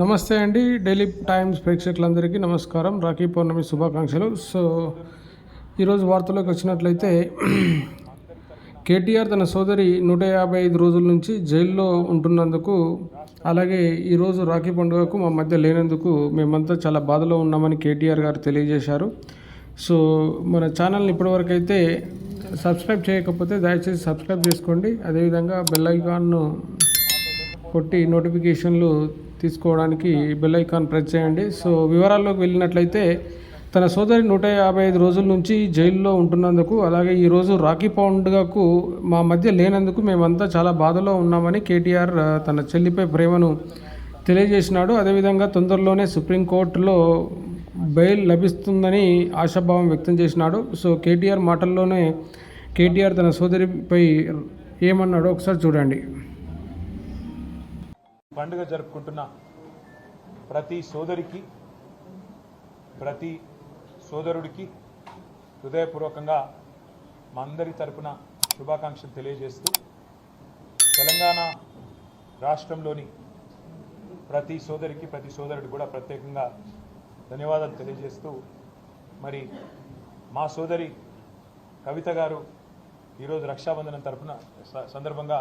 నమస్తే అండి. Daily times ప్రేక్షకులందరికీ నమస్కారం. రాఖీ పౌర్ణమి శుభాకాంక్షలు. సో ఈరోజు వార్తలోకి వచ్చినట్లయితే కేటీఆర్ తన సోదరి నూట యాభై ఐదు రోజుల నుంచి జైల్లో ఉంటున్నందుకు అలాగే ఈరోజు రాఖీ పండుగకు మా మధ్య లేనందుకు మేమంతా చాలా బాధలో ఉన్నామని కేటీఆర్ గారు తెలియజేశారు. సో మన ఛానల్ని ఇప్పటివరకు అయితే సబ్స్క్రైబ్ చేయకపోతే దయచేసి సబ్స్క్రైబ్ చేసుకోండి. అదేవిధంగా బెల్ ఐకాన్ను కొట్టి నోటిఫికేషన్లు తీసుకోవడానికి బెల్ ఐకాన్ ప్రెస్ చేయండి. సో వివరాల్లోకి వెళ్ళినట్లయితే తన సోదరి నూట యాభై ఐదు రోజుల నుంచి జైల్లో ఉంటున్నందుకు అలాగే ఈరోజు రాఖీ పండుగకు మా మధ్య లేనందుకు మేమంతా చాలా బాధలో ఉన్నామని కేటీఆర్ తన చెల్లిపై ప్రేమను తెలియజేసినాడు. అదేవిధంగా తొందరలోనే సుప్రీంకోర్టులో బెయిల్ లభిస్తుందని ఆశాభావం వ్యక్తం చేసినాడు. సో కేటీఆర్ మాటల్లోనే కేటీఆర్ తన సోదరిపై ఏమన్నాడో ఒకసారి చూడండి. పండుగ జరుపుకుంటున్న ప్రతి సోదరికి ప్రతి సోదరుడికి హృదయపూర్వకంగా మా అందరి తరపున శుభాకాంక్షలు తెలియజేస్తూ తెలంగాణ రాష్ట్రంలోని ప్రతి సోదరికి ప్రతి సోదరుడికి కూడా ప్రత్యేకంగా ధన్యవాదాలు తెలియజేస్తూ మరి మా సోదరి కవిత గారు ఈరోజు రక్షాబంధనం తరపున సందర్భంగా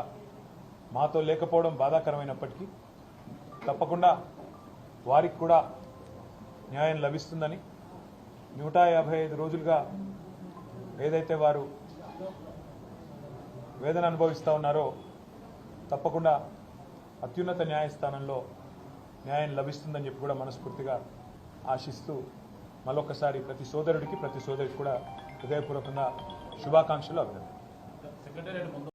మాతో లేకపోవడం బాధాకరమైనప్పటికీ తప్పకుండా వారికి కూడా న్యాయం లభిస్తుందని నూట యాభై ఐదు రోజులుగా ఏదైతే వారు వేదన అనుభవిస్తూ ఉన్నారో తప్పకుండా అత్యున్నత న్యాయస్థానంలో న్యాయం లభిస్తుందని చెప్పి కూడా మనస్ఫూర్తిగా ఆశిస్తూ మరొకసారి ప్రతి సోదరుడికి ప్రతి సోదరికి కూడా హృదయపూర్వకంగా శుభాకాంక్షలు అభినందన